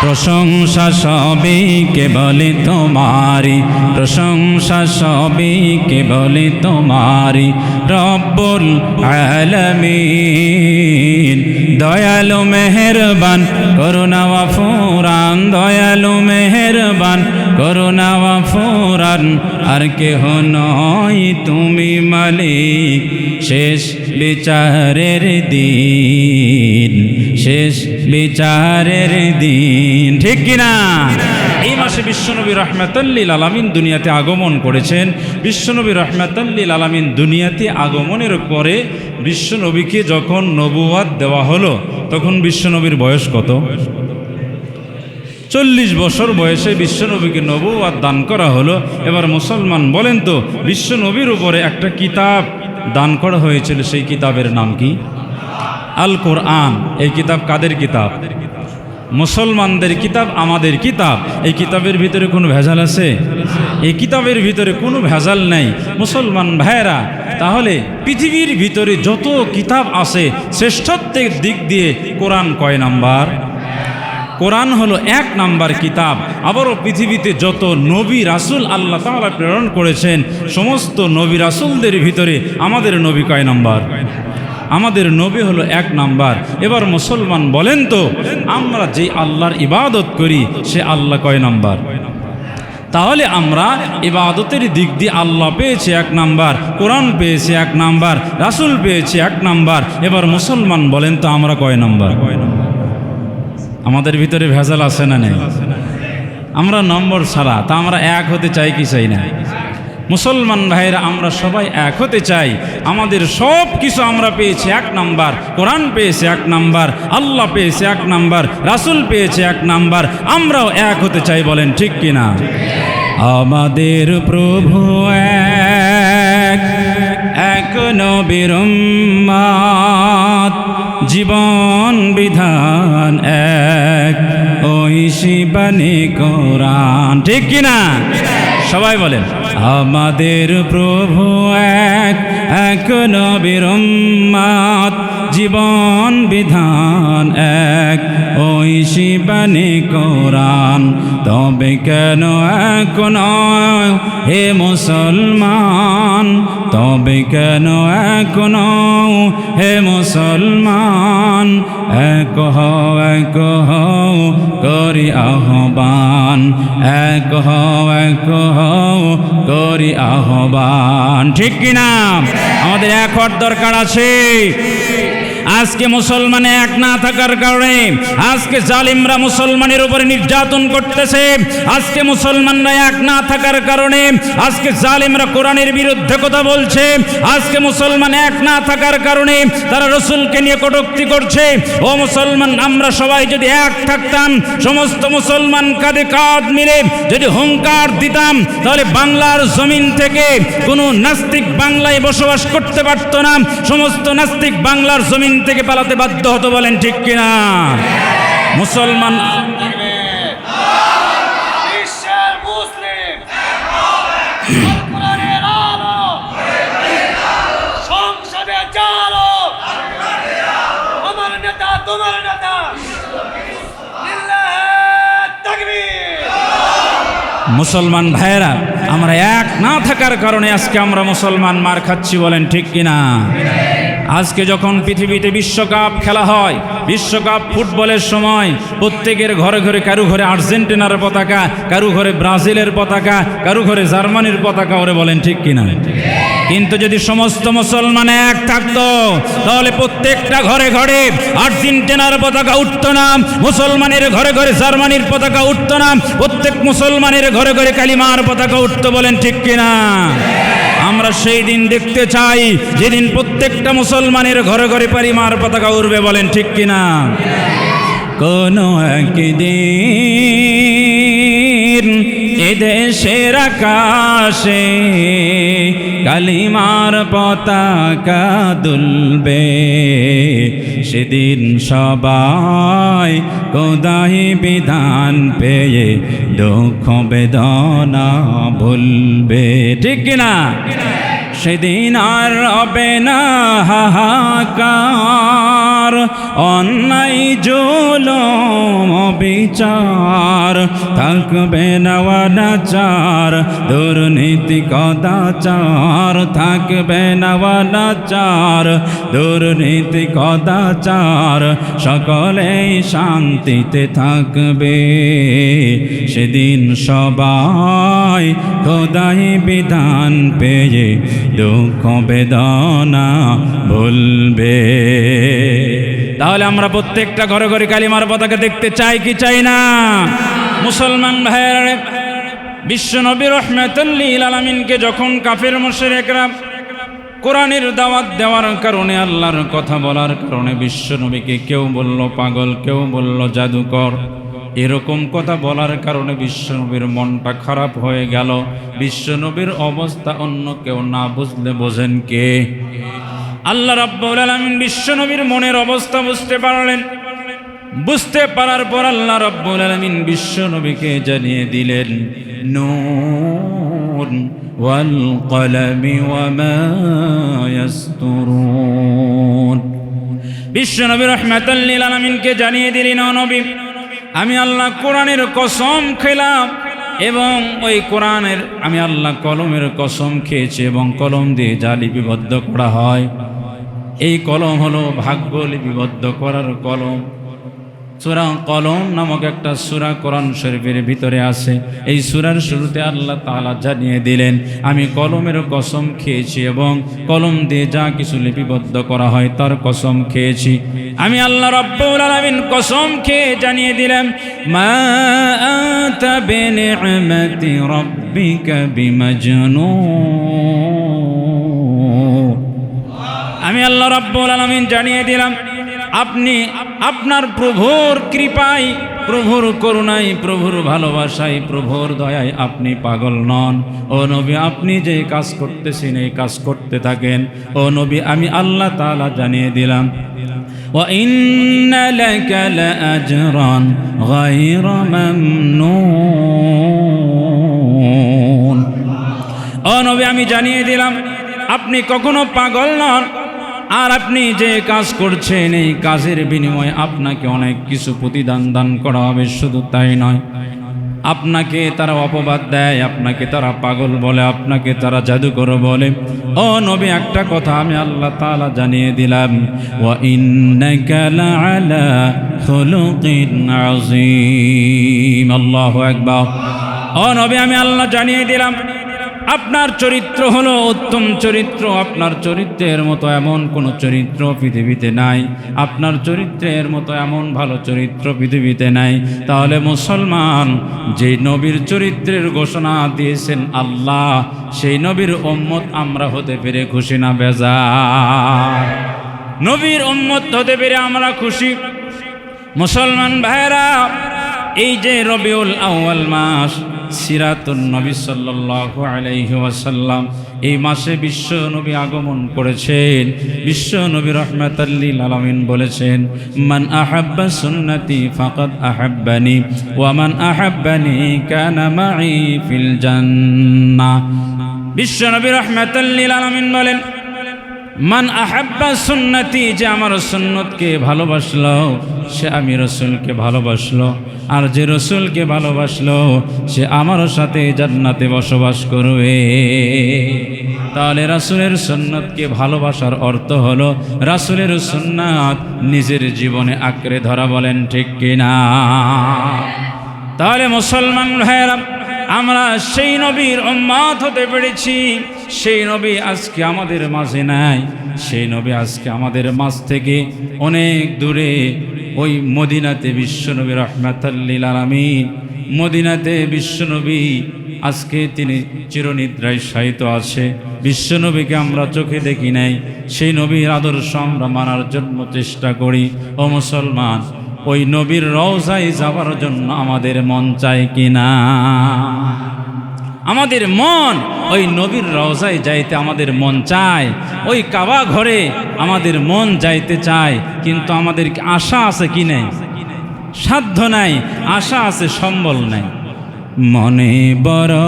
প্রশংসা সবই কেবলে তোমারি প্রশংসা সবই কেবলে তোমারি রব্বুল আলামিন, দয়ালু মেহেরবান, করুণা ফুরান দয়ালু মেহেরবান, করুণা ফুরান আর কেহ নয় তুমি মালিক, শেষ বিচারের দিন, শেষ বিচারের দিন। ঠিক কিনা? এই মাসে বিশ্বনবী রহমাতাল্লিল আলামিন দুনিয়াতে আগমন করেছেন। বিশ্বনবী রহমাতাল্লিল আলামিন দুনিয়াতে আগমনের পরে বিশ্বনবীকে যখন নবুয়াদ দেওয়া হলো, তখন বিশ্বনবীর বয়স কত? চল্লিশ বছর বয়সে বিশ্বনবীকে নবুয়াদ দান করা হলো। এবার মুসলমান বলেন তো, বিশ্বনবীর উপরে একটা কিতাব দান করা হয়েছিল সেই কিতাবের নাম কি? আল কোরআন এই কিতাব কাদের কিতাব? মুসলমানদের কিতাব, আমাদের কিতাব। এই কিতাবের ভিতরে কোনো ভেজাল আছে? এই কিতাবের ভিতরে কোনো ভেজাল নেই। মুসলমান ভাইয়েরা, তাহলে পৃথিবীর ভিতরে যত কিতাব আছে, শ্রেষ্ঠত্বের দিক দিয়ে কোরআন কয় নাম্বার? কোরআন হলো এক নাম্বার কিতাব। আবারও পৃথিবীতে যত নবী রাসুল আল্লাহ তাআলা প্রেরণ করেছেন, সমস্ত নবী রাসুলদের ভিতরে আমাদের নবী কয় নাম্বার? আমাদের নবী হলো এক নাম্বার। এবার মুসলমান বলেন তো, আমরা যে আল্লাহর ইবাদত করি, সে আল্লাহ কয় নাম্বার? তাহলে আমরা ইবাদতের দিক দিয়ে আল্লাহ পেয়েছে এক নাম্বার, কোরআন পেয়েছে এক নাম্বার, রাসুল পেয়েছে এক নাম্বার। এবার মুসলমান বলেন তো, আমরা কয় নাম্বার? কয় নাম্বার আমাদের ভিতরে ভেজাল আছে না নেই? আমরা নম্বর ছাড়া, তা আমরা এক হতে চাই কি চাই না? মুসলমান ভাইরা আমরা সবাই এক হতে চাই। আমাদের সব কিছু আমরা পেয়েছি এক নাম্বার। কোরআন পেয়েছে এক নাম্বার, আল্লাহ পেয়েছে এক নাম্বার, রাসুল পেয়েছে এক নাম্বার। আমরাও এক হতে চাই বলেন ঠিক কিনা? আমাদের প্রভু এক এক নবীর জীবন বিধান এক। ঐশী শিবানী কোরআন ঠিক কিনা? সবাই বলেন। আমাদের প্রভু এক এক নবীর জীবন বিধান এক। ওই শিবানী কোরআন, তবে কেন এক নয় হে মুসলমান? তবে কেন এক নও হে মুসলমান? এক হও এক হও, করি আহ্বান। এক হও এক হও করি আহ্বান। ঠিক কিনা? আমাদের এক দরকার আছে। আজকে মুসলমানে এক না থাকার কারণে আজকে জালিমরা মুসলমানের উপরে নির্যাতন করতেছে। আজকে মুসলমানরা এক না থাকার কারণে আজকে জালিমরা কোরআনের বিরুদ্ধে কথা বলছে। আজকে মুসলমান এক না থাকার কারণে তারা রসুলকে নিয়ে কটুক্তি করছে। ও মুসলমান, আমরা সবাই যদি এক থাকতাম, সমস্ত মুসলমান কাঁধে কাঁধ মিলে যদি হুঙ্কার দিতাম, তাহলে বাংলার জমিন থেকে কোনো নাস্তিক বাংলায় বসবাস করতে পারত না। সমস্ত নাস্তিক বাংলার জমিন থেকে পালাতে বাধ্য হতো বলেন ঠিক কিনা? মুসলমান মুসলমান ভাইয়েরা আমরা এক না থাকার কারণে আজকে আমরা মুসলমান মার খাচ্ছি বলেন ঠিক কিনা? আজকে যখন পৃথিবীতে বিশ্বকাপ খেলা হয়, বিশ্বকাপ ফুটবলের সময় প্রত্যেকের ঘরে ঘরে, কারু ঘরে আর্জেন্টিনার পতাকা, কারু ঘরে ব্রাজিলের পতাকা, কারু ঘরে জার্মানির পতাকা, ওরে বলেন ঠিক কিনা? কিন্তু যদি সমস্ত মুসলমান এক থাকতো, তাহলে প্রত্যেকটা ঘরে ঘরে আর্জেন্টিনার পতাকা উঠত না, মুসলমানের ঘরে ঘরে জার্মানির পতাকা উঠত না, প্রত্যেক মুসলমানের ঘরে ঘরে কালিমার পতাকা উঠতো বলেন ঠিক কিনা? আমরা সেই দিন দেখতে চাই, যেদিন প্রত্যেকটা মুসলমানের ঘরে ঘরে পারিমার পতাকা উঠবে বলেন ঠিক কিনা? কোনো একদিন এদেশের আকাশে কালিমার পতাকা দুলবে। সেদিন সবাই কোদাই বিধান পেয়ে দুঃখ বেদনা ভুলবে। ঠিক কিনা? সেদিন আর হবে না হাহাকার। অন্যায়, জুলুম বিচার থাকবে না অনাচার, দুর্নীতি কদাচার থাকবে না অনাচার, দুর্নীতি কদাচার সকলেই শান্তিতে থাকবে। সেদিন সবাই খোদাই বিধান পেয়ে দুঃখ বেদনা ভুলবে। তাহলে আমরা প্রত্যেকটা ঘরে ঘরে কালিমার পতাকা দেখতে চাই কি চাই না? মুসলমান ভাইয়ের, বিশ্ব নবী রহমতুল্লিল আলমিনকে যখন কাফের মোশেরেকরা কোরআনের দাওয়াত দেওয়ার কারণে আল্লাহর কথা বলার কারণে বিশ্ব নবীকে কেউ বলল পাগল, কেউ বলল জাদুকর এরকম কথা বলার কারণে বিশ্বনবীর মনটা খারাপ হয়ে গেল। বিশ্বনবীর অবস্থা অন্য কেউ না বুঝলে বোঝেন কে? আল্লাহ রাব্বুল আলামিন বিশ্বনবীর মনের অবস্থা বুঝতে পারলেন। বুঝতে পারার পর আল্লাহ রাব্বুল আলামিন বিশ্বনবীকে জানিয়ে দিলেন নুন ওয়াল কলামি ওয়ামা ইয়াসতুরুন। বিশ্বনবী রহমাতাল্লিল আলামিনকে জানিয়ে দিলেন নবী আমি আল্লাহ কোরআনের কসম খেলাম এবং ওই কোরআনের আমি আল্লাহ কলমের কসম খেয়েছি এবং কলম দিয়ে যা লিপিবদ্ধ করা হয়। এই কলম হলো ভাগ্য লিপিবদ্ধ করার কলম। সুরা কলম নামক একটা সুরা কোরআন শরীফের ভিতরে আছে। এই সুরার শুরুতে আল্লাহ তালা জানিয়ে দিলেন, আমি কলমের কসম খেয়েছি এবং কলম দিয়ে যা কিছু লিপিবদ্ধ করা হয় তার কসম খেয়েছি। আমি আল্লাহ রব্বুল আলামিন কসম খেয়ে জানিয়ে দিলাম, মা আমি আল্লাহ রাব্বুল আলামিন জানিয়ে দিলাম আপনি আপনার প্রভুর কৃপায় প্রভুর করুণায় প্রভুর ভালোবাসায় প্রভুর দয়ায় আপনি পাগল নন ও নবী আপনি যে কাজ করতেছেন এই কাজ করতে থাকেন ও নবী আমি আল্লাহ তাআলা জানিয়ে দিলাম وإن لك لأجرا غير ممنون ও নবী আমি জানিয়ে দিলাম আপনি কখনো পাগল নন আর আপনি যে কাজ করছেন, এই কাজের বিনিময়ে আপনাকে অনেক কিছু প্রতিদান দান করা হবে, শুধু তাই নয়। আপনাকে তারা অপবাদ দেয়, আপনাকে তারা পাগল বলে, আপনাকে তারা জাদুকর বলে। ও নবী, একটা কথা আমি আল্লাহ তালা জানিয়ে দিলাম আযীম। আল্লাহু ও নবী, আমি আল্লাহ জানিয়ে দিলাম আপনার চরিত্র হলো উত্তম চরিত্র। আপনার চরিত্রের মতো এমন কোনো চরিত্র পৃথিবীতে নাই। আপনার চরিত্রের মতো এমন ভালো চরিত্র পৃথিবীতে নাই। তাহলে মুসলমান যে নবীর চরিত্রের ঘোষণা দিয়েছেন আল্লাহ, সেই নবীর উম্মত আমরা হতে পেরে খুশি না বেজা নবীর উম্মত হতে পেরে আমরা খুশি। মুসলমান ভাইরা এই যে রবিউল আউয়াল মাস, সিরাতুন নবী সাল্লাল্লাহু আলাইহি ওয়াসাল্লাম এই মাসে বিশ্ব নবী আগমন করেছেন, বিশ্ব নবী রহমাতাল্লিল আলামিন বলেছেন, মান আহাব্বা সুন্নতি ফাকাদ আহাব্বানি, ওয়া মান আহাব্বানি কানা মাই ফিল জান্নাহ। বিশ্ব নবী রহমাতাল্লিল আলামিন বলেন মান আহাব্বা সুন্নতি, যে আমার সুন্নতকে ভালোবাসলো, সে আমি রসুলকে ভালোবাসলো। আর যে রসুলকে ভালোবাসলো, সে আমার সাথে জান্নাতে বসবাস করবে। তাহলে রাসুলের সুন্নতকে ভালোবাসার অর্থ হলো, রাসুলের সুন্নাত নিজের জীবনে আঁকড়ে ধরা বলেন ঠিক কিনা? তাহলে মুসলমান ভাইয়েরা, আমরা সেই নবীর উম্মাত হতে পেরেছি। সেই নবী আজকে আমাদের মাঝে নাই। সেই নবী আজকে আমাদের মাঝ থেকে অনেক দূরে ওই মদিনাতে বিশ্বনবী রহমাতাল্লিল আলামিন। মদিনাতে বিশ্বনবী আজকে তিনি চিরনিদ্রায় শায়িত আছে। বিশ্বনবীকে আমরা চোখে দেখি নাই। সেই নবীর আদর্শ আমরা মানার জন্য চেষ্টা করি। ও মুসলমান, ওই নবীর রওজায় যাওয়ার জন্য আমাদের মন চায় কিনা? আমাদের মন, ওই নবীর রওজায় যাইতে আমাদের মন চায়, ওই কাবা ঘরে আমাদের মন যাইতে চায়, কিন্তু আমাদের আশা আছে কি নেই? সাধ্য নাই, আশা আছে, সম্বল নাই। মনে বড়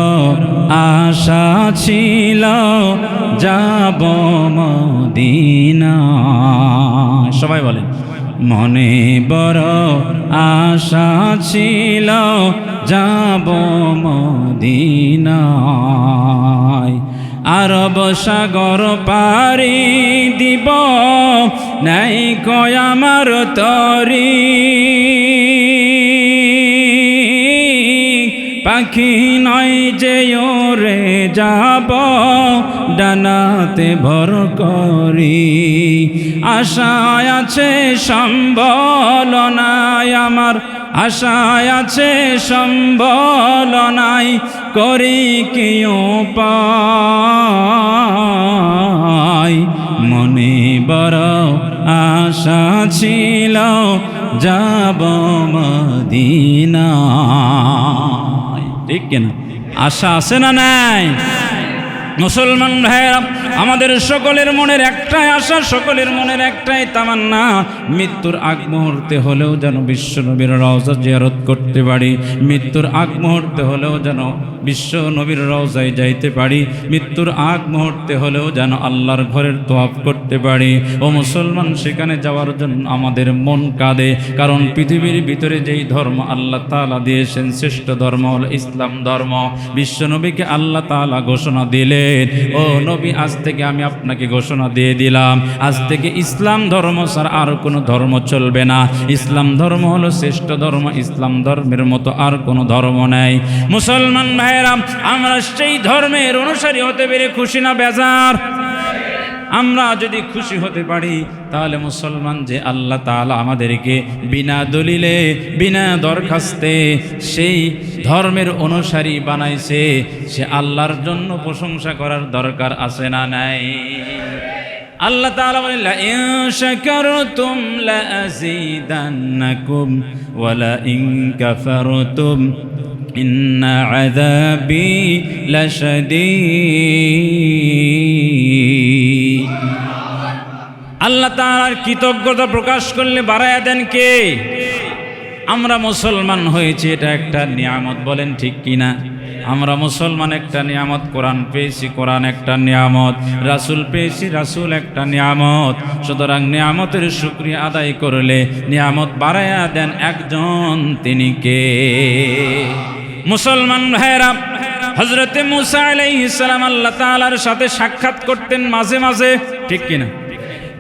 আশা ছিল, যাব মদিনা সবাই বলেন। মনে বড় আশা ছিল যাব মদিনায়। আরব সাগর পারি দিব নাই কয় আমার তরি। পাখি নয় যে ওরে যাব, ডানাতে ভর করি। আশায় আছে সম্বল নাই আমার আশায় আছে সম্বল নাই করি কি পাই মনে বড় আশা ছিল, যাব মদিনা ঠিক কিনা? আশা আছে না নাই? মুসলমান ভাইয়েরা, আমাদের সকলের মনের একটাই আশা, সকলের মনের একটাই তামান্না, মৃত্যুর আগ মুহূর্তে হলেও যেন বিশ্বনবীর রওজা জিয়ারত করতে পারি, মৃত্যুর আগ মুহূর্তে হলেও যেন বিশ্ব নবীর রওজায় যাইতে পারি, মৃত্যুর আগ মুহূর্তে হলেও যেন আল্লাহর ঘরের তোয়াফ করতে পারি। ও মুসলমান, সেখানে যাওয়ার জন্য আমাদের মন কাঁদে, কারণ পৃথিবীর ভিতরে যেই ধর্ম আল্লাহ তালা দিয়েছেন, শ্রেষ্ঠ ধর্ম হল ইসলাম ধর্ম। বিশ্বনবীকে আল্লাহ তালা ঘোষণা দিলেন ও নবী, আজ থেকে আমি আপনাকে ঘোষণা দিয়ে দিলাম। আজ থেকে ইসলাম ধর্ম ছাড়া আর কোনো ধর্ম চলবে না। ইসলাম ধর্ম হলো শ্রেষ্ঠ ধর্ম, ইসলাম ধর্মের মতো আর কোনো ধর্ম নাই। মুসলমান ভাইয়েরাম আমরা সেই ধর্মের অনুসারী হতে পেরে খুশি না, বেজার। আমরা যদি খুশি হতে পারি, তাহলে মুসলমান যে আল্লাহ তাআলা আমাদেরকে বিনা দলিলে, বিনা দরখাস্তে সেই ধর্মের অনুসারী বানাইছে, সে আল্লাহর জন্য প্রশংসা করার দরকার আছে না নাই? আল্লাহ তাআলা বলেন লা ইন্না আযাবি লাশাদীদ. আল্লাহ তাআলার কৃতজ্ঞতা প্রকাশ করলে বাড়ায়া দেন কে? আমরা মুসলমান হয়েছি, এটা একটা নিয়ামত, বলেন ঠিক কিনা? আমরা মুসলমান একটা নিয়ামত, কোরআন পেয়েছি, কোরআন একটা নিয়ামত, রাসূল পেয়েছি, রাসুল একটা নিয়ামত। সুতরাং নিয়ামতের শুকরিয়া আদায় করলে নিয়ামত বাড়ায়া দেন একজন, তিনি কে? মুসলমান ভাইরা হজরতে মুসা আলাইহিস সালাম আল্লাহ তাআলার সাথে সাক্ষাৎ করতেন মাঝে মাঝে, ঠিক কিনা?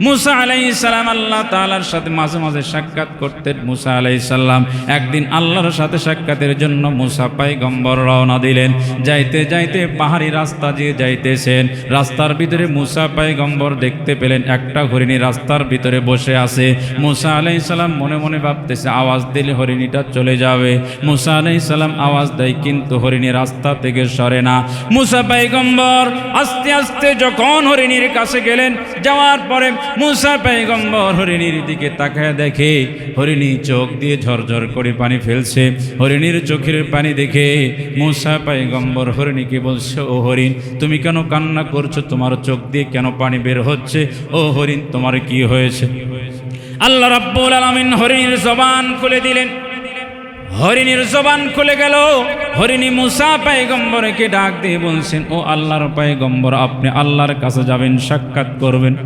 মুসা আলাইহিস সালাম আল্লাহ তাআলার সাথে মাঝে মাঝে সাক্ষাৎ করতেন মুসা আলাইহিস সালাম। একদিন আল্লাহর সাথে সাক্ষাতের জন্য মুসা পাইগম্বর রওনা দিলেন। যাইতে যাইতে পাহাড়ি রাস্তা দিয়ে যাইতেছেন। রাস্তার ভিতরে মুসা পাইগম্বর দেখতে পেলেন একটা হরিণী রাস্তার ভিতরে বসে আছে। মুসা আলাইহিস সালাম মনে মনে ভাবতেছে, আওয়াজ দিলে হরিণীটা চলে যাবে। মুসা আলাইহিস সালাম আওয়াজ দেয়, কিন্তু হরিণী রাস্তা থেকে সরে না। মুসা পাইগম্বর আস্তে আস্তে যখন হরিণীর কাছে গেলেন, যাওয়ার পরে মুসা পাইগম্বর হরিণীর দিকে তাকায় দেখে, হরিণী চোখ দিয়ে ঝরঝর করে পানি ফেলছে। হরিণীর চোখের পানি দেখে মুসা পাইগম্বর হরিণীকে বলছে, ও হরিণ, তুমি কেন কান্না করছ? তোমার চোখ দিয়ে কেন পানি বের হচ্ছে? ও হরিণ, তোমার কি হয়েছে? আল্লাহ রাব্বুল আলামিন হরিণীর জবান খুলে দিলেন। হরিণীর জবান খুলে গেল। হরিণী মুসা পাইগম্বরকে ডাক দিয়ে বলছেন, ও আল্লাহর পাইগম্বর আপনি আল্লাহর কাছে যাবেন, সাক্ষাৎ করবেন।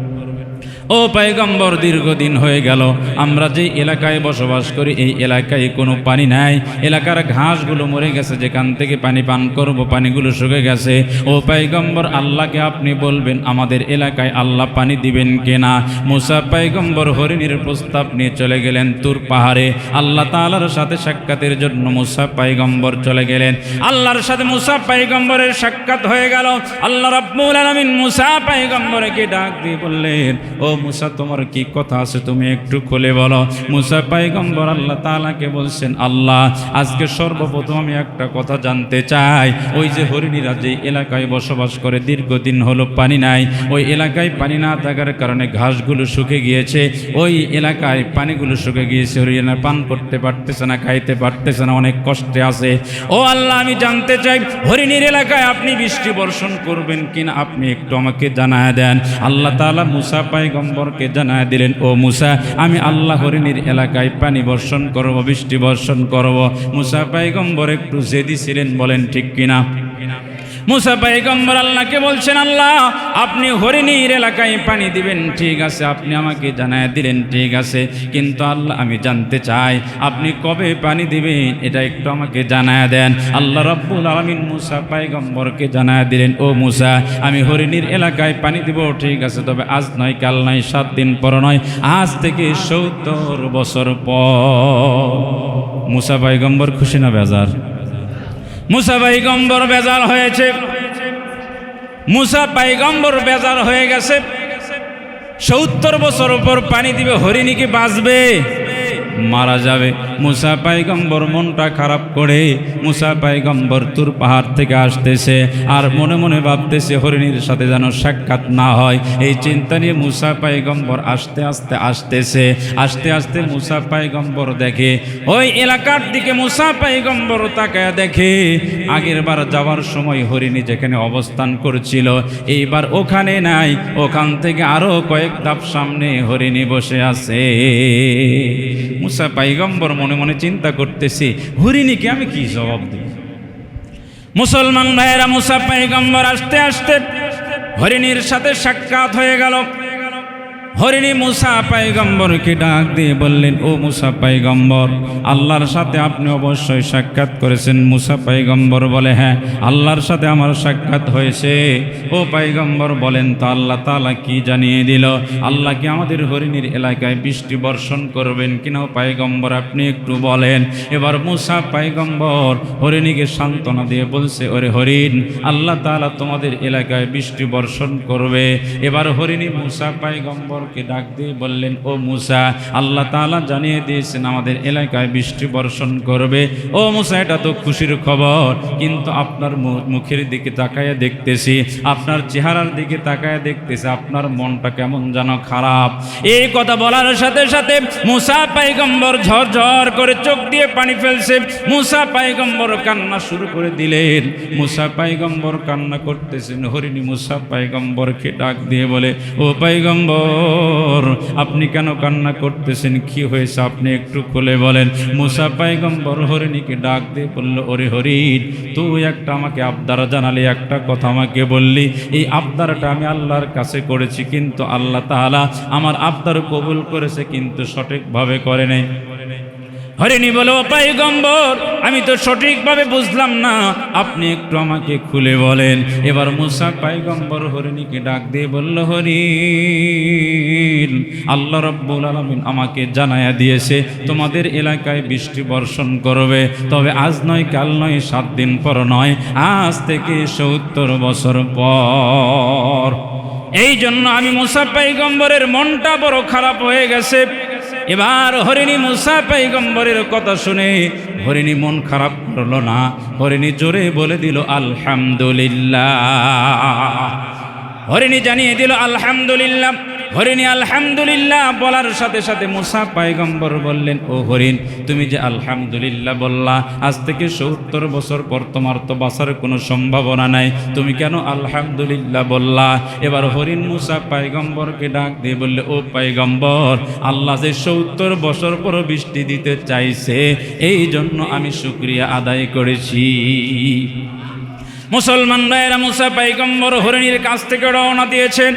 ও পাইগম্বর, দীর্ঘদিন হয়ে গেল। আমরা যে এলাকায় বসবাস করি, এই এলাকায় কোনো পানি নাই। এলাকার ঘাসগুলো মরে গেছে, যেখান থেকে পানি পান করব, পানিগুলো শুকে গেছে। ও পাইগম্বর, আল্লাহকে আপনি বলবেন, আমাদের এলাকায় আল্লাহ পানি দিবেন কেনা? মুসা পাইগম্বর হরিণীর প্রস্তাব নিয়ে চলে গেলেন তুর পাহাড়ে। আল্লাহ তাআলার সাথে সাক্ষাতের জন্য মুসা পাইগম্বর চলে গেলেন। আল্লাহর সাথে মুসা পাইগম্বরের সাক্ষাৎ হয়ে গেল। আল্লাহ রাব্বুল আলামিন মুসা পাইগম্বরকে ডাক দিয়ে বললেন, ও মুসা, তোমার কি কথা আছে তুমি একটু খুলে বলো। মুসা পাইগম্বর আল্লাহ তাআলাকে বলছেন, আল্লাহ, আজকে সর্বপ্রথম আমি একটা কথা জানতে চাই। ওই যে হরিণীরা যে এলাকায় বসবাস করে, দীর্ঘদিন হলো পানি নাই। ওই এলাকায় পানি না থাকার কারণে ঘাসগুলো শুকে গিয়েছে। ওই এলাকায় পানিগুলো শুকে গিয়েছে হরিণা পান করতে পারতেছে না, খাইতে পারতেছে না, অনেক কষ্টে আছে। ও আল্লাহ, আমি জানতে চাই, হরিণীর এলাকায় আপনি বৃষ্টি বর্ষণ করবেন কিনা? আপনি একটু আমাকে জানায় দেন। আল্লাহ তালা মুসা পাইগম্বর পায়গম্বরকে জানায় দিলেন, ও মুসা, আমি আল্লাহ হরিণীর এলাকায় পানি বর্ষণ করব, বৃষ্টি বর্ষণ করব। মুসা পাইগম্বর একটু জেদি ছিলেন, বলেন, ঠিক কিনা? মুসা পাইগম্বর আল্লাহকে বলছেন, আল্লাহ, আপনি হরিণীর এলাকায় পানি দিবেন, ঠিক আছে, আপনি আমাকে জানায় দিলেন, ঠিক আছে, কিন্তু আল্লাহ, আমি জানতে চাই, আপনি কবে পানি দিবেন, এটা একটু আমাকে জানায় দেন। আল্লাহ রব্বুল আলমিন মুসা পাইগম্বরকে জানায় দিলেন, ও মুসা, আমি হরিণীর এলাকায় পানি দিব, ঠিক আছে, তবে আজ নয়, কাল নয়, সাত দিন পর নয়, আজ থেকে সত্তর বছর পর। মুসা পাইগম্বর খুশি না, বেজার? মুসা পাইগম্বর বেজার হয়েছে। মুসা পাইগম্বর বেজার হয়ে গেছে। সত্তর বছর পর পানি দিবে হরিণী কি বাঁচবে। মারা যাবে। মুসা পাইগম্বর মনটা খারাপ করে মুসা পাইগম্বর তুর পাহাড় থেকে আসতেছে আর মনে মনে ভাবতেছে হরিণীর সাথে যেন সাক্ষাৎ না হয়। এই চিন্তা নিয়ে মুসা পাইগম্বর আস্তে আস্তে আসতেছে। আস্তে আস্তে মুসা পাইগম্বর দেখে, ওই এলাকার দিকে মুসা পাইগম্বর তাকায় দেখে, আগের বার যাওয়ার সময় হরিণী যেখানে অবস্থান করছিল, এইবার ওখানে নাই। ওখান থেকে আরও কয়েক ধাপ সামনে হরিণী বসে আছে। মুসা পাইগম্বর মনে মনে চিন্তা করতেছে, হরিণীকে আমি কি জবাব দিই মুসলমান ভাইয়েরা, মুসা পাইগম্বর আসতে আসতে হরিণীর সাথে সাক্ষাৎ হয়ে গেল। হরিণী মুসা পাইগম্বরকে ডাক দিয়ে বললেন, ও মুসা পাইগম্বর, আল্লাহর সাথে আপনি অবশ্যই সাক্ষাৎ করেছেন। মুসা পাইগম্বর বলে হ্যাঁ আল্লাহর সাথে আমার সাক্ষাৎ হয়েছে। ও পাইগম্বর বলেন, তো আল্লাহ তালা কি জানিয়ে দিল? আল্লাহ কি আমাদের হরিণীর এলাকায় বৃষ্টি বর্ষণ করবেন কিনা? পাইগম্বর, আপনি একটু বলেন। এবার মুসা পাইগম্বর হরিণীকে সান্ত্বনা দিয়ে বলছে, ওরে হরিণ, আল্লাহ তালা তোমাদের এলাকায় বৃষ্টি বর্ষণ করবে। এবার হরিণী মুসা পাইগম্বরকে ডাক দিয়ে বললেন, ও মুসা, আল্লাহ তালা জানিয়ে দিয়েছেন আমাদের এলাকায় বৃষ্টি বর্ষণ করবে। ও মুসা, এটা তো খুশির খবর, কিন্তু আপনার মুখের দিকে তাকায় দেখতেছি, আপনার চেহারার দিকে তাকায় দেখতেছি, আপনার মনটা কেমন যেন খারাপ। এই কথা বলার সাথে সাথে মুসা পাইগম্বর ঝরঝর করে চোখ দিয়ে পানি ফেলছে। মুসা পাইগম্বর কান্না শুরু করে দিলেন। মুসা পাইগম্বর কান্না করতেছেন। হরিণী মুসা পাইগম্বরকে ডাক দিয়ে বলে, ও পাইগম্বর আপনি কেন কান্না করতেছেন? কি হয়েছে? আপনি একটু খুলে বলেন। মুসা পাইগম্বর হরিণীকে ডাক দিয়ে বলল, ওরে হরিণ, তুই একটা আমাকে আবদারা জানালি, একটা কথা আমাকে বললি। এই আবদারটা আমি আল্লাহর কাছে করেছি, কিন্তু আল্লাহ তাআলা আমার আবদার কবুল করেছে, কিন্তু সঠিকভাবে করে নাই। হরিণী বলো পাইগম্বর, আমি তো সঠিকভাবে বুঝলাম না। আপনি একটু আমাকে খুলে বলেন। এবার মুসা পাইগম্বর হরিণীকে ডাক দিয়ে বলল, হরিণ, আল্লাহ রব্বুল আলমিন আমাকে জানায়া দিয়েছে, তোমাদের এলাকায় বৃষ্টি বর্ষণ করবে। তবে আজ নয়, কাল নয়, সাত দিন পর নয়, আজ থেকে সত্তর বছর পর। এই জন্য আমি মুসা পাইগম্বরের মনটা বড় খারাপ হয়ে গেছে। এবার হরিণী মুসা পাইগম্বরের কথা শুনে হরিণী মন খারাপ করল না। হরিণী জোরে বলে দিল, আলহামদুলিল্লাহ। হরিণী জানিয়ে দিল, আলহামদুলিল্লাহ। হরিণী, আলহামদুলিল্লাহ বলার সাথে সাথে মুসা পাইগম্বর বললেন, ও হরিণ, তুমি যে আলহামদুলিল্লাহ বললা, আজ থেকে সত্তর বছর পর তোমার তো বাঁচার কোনো সম্ভাবনা নাই। তুমি কেন আলহামদুলিল্লাহ বললা? এবার হরিণ মুসা পাইগম্বরকে ডাক দিয়ে বললে, ও পাইগম্বর আল্লাহ যে সত্তর বছর পর বৃষ্টি দিতে চাইছে, এই জন্য আমি শুক্রিয়া আদায় করেছি। মুসলমান ভাইয়েরা, মুসা পাইগম্বর হরিণীর কাছ থেকে রওনা দিয়েছেন।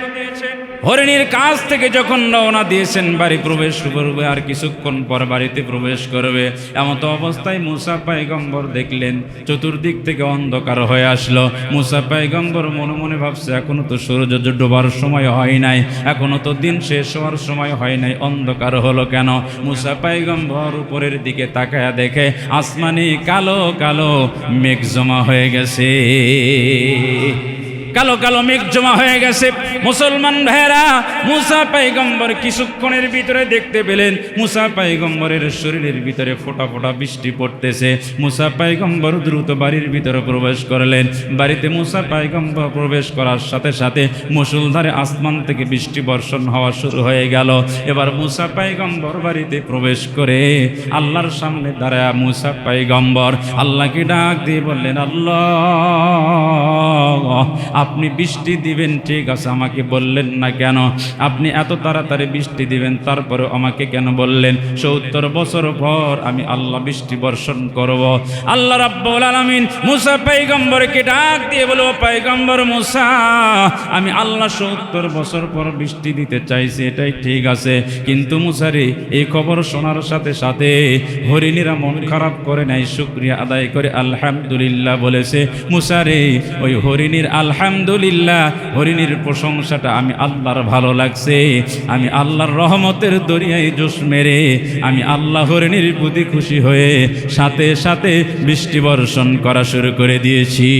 হরিণীর কাছ থেকে যখন রওনা দিয়েছেন, বাড়ি প্রবেশ করবে আর কিছুক্ষণ পর বাড়িতে প্রবেশ করবে। এমত অবস্থায় মুসা পাইগম্বর দেখলেন, চতুর্দিক থেকে অন্ধকার হয়ে আসলো। মুসা পাইগম্বর মনে মনে ভাবছে, এখনও তো সূর্য ডোবার সময় হয় নাই, এখনও তো দিন শেষ হওয়ার সময় হয় নাই, অন্ধকার হলো কেন? মুসা পাইগম্বর উপরের দিকে তাকায়া দেখে, আসমানি কালো কালো মেঘ জমা হয়ে গেছে। কালো কালো মেঘ জমা হয়ে গেছে। মুসলমান ভাইয়েরা, মুসা পাইগম্বর কিছুক্ষণের ভিতরে দেখতে পেলেন, মুসা পাইগম্বরের শরীরের ভিতরে ফোটা ফোটা বৃষ্টি পড়তেছে। মুসা পাইগম্বর দ্রুত বাড়ির ভিতরে প্রবেশ করলেন। বাড়িতে মুসা পাইগম্বর প্রবেশ করার সাথে সাথে মুসুলধারে আসমান থেকে বৃষ্টি বর্ষণ হওয়া শুরু হয়ে গেল। এবার মুসা পাইগম্বর বাড়িতে প্রবেশ করে আল্লাহর সামনে দাঁড়ায়। মুসা পাইগম্বর আল্লাহকে ডাক দিয়ে বললেন, আল্লাহ আপনি বৃষ্টি দিবেন, ঠিক আছে, আমাকে বললেন না কেন? আপনি এত তাড়াতাড়ি বৃষ্টি দিবেন, তারপরেও আমাকে কেন বললেন? সত্তর বছর পর আমি আল্লাহ বৃষ্টি বর্ষণ করব। আল্লাহ রাব্বুল আলামিন মুসা পয়গম্বরকে ডাক দিয়ে বলব পয়গম্বর মুসা, আমি আল্লাহ সত্তর বছর পর বৃষ্টি দিতে চাইছি, এটাই ঠিক আছে। কিন্তু মুসারি এই খবর শোনার সাথে সাথে হরিণীরা মন খারাপ করে নাই, শুক্রিয়া আদায় করে আলহামদুলিল্লাহ বলেছে। মুসারে ওই হরিণীর আলহামদুলিল্লাহ, হরিণীর প্রশংসাটা আমি আল্লাহর ভালো লাগছে। আমি আল্লাহর রহমতের দরিয়ায় জোশ মেরে, আমি আল্লাহ হরিণীর প্রতি খুশি হয়ে সাথে সাথে বৃষ্টি বর্ষণ করা শুরু করে দিয়েছি।